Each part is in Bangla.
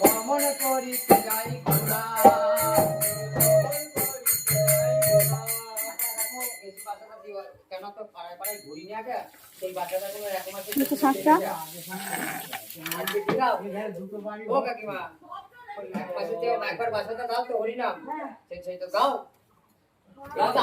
ভ্রমণ করিতে যাই কেন তো পাড়ায় পাড়ায় ঘুরি আগে সেই বাচ্চাটা কোনো এক মাসে দুটো সাতটা। আজকে দাও? ও কাকিমা এক মাসে যে একবার বাসাটা দাও তো হরিনাম সেই তো দাও এই তো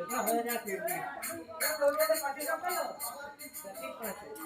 এটা হয়ে যাচ্ছে